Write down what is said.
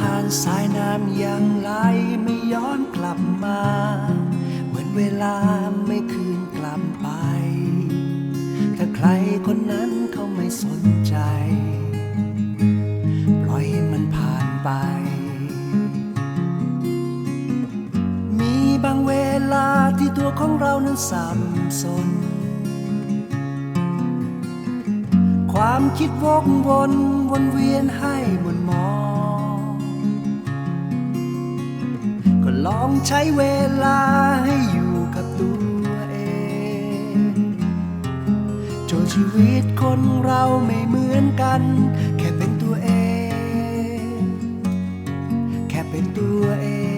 ผ่านสายน้ำยังไหลไม่ย้อนกลับมา เหมือนเวลาไม่คืนกลับไป ถ้าใครคนนั้นเขาไม่สนใจ ปล่อยให้มันผ่านไป มีบางเวลาที่ตัวของเรานั้นสับสน ความคิดวกวนวนเวียนให้หมุนมอง ลองใช้เวลาให้อยู่กับตัวเองจนชีวิตคนเราไม่เหมือนกัน แค่เป็นตัวเอง แค่เป็นตัวเอง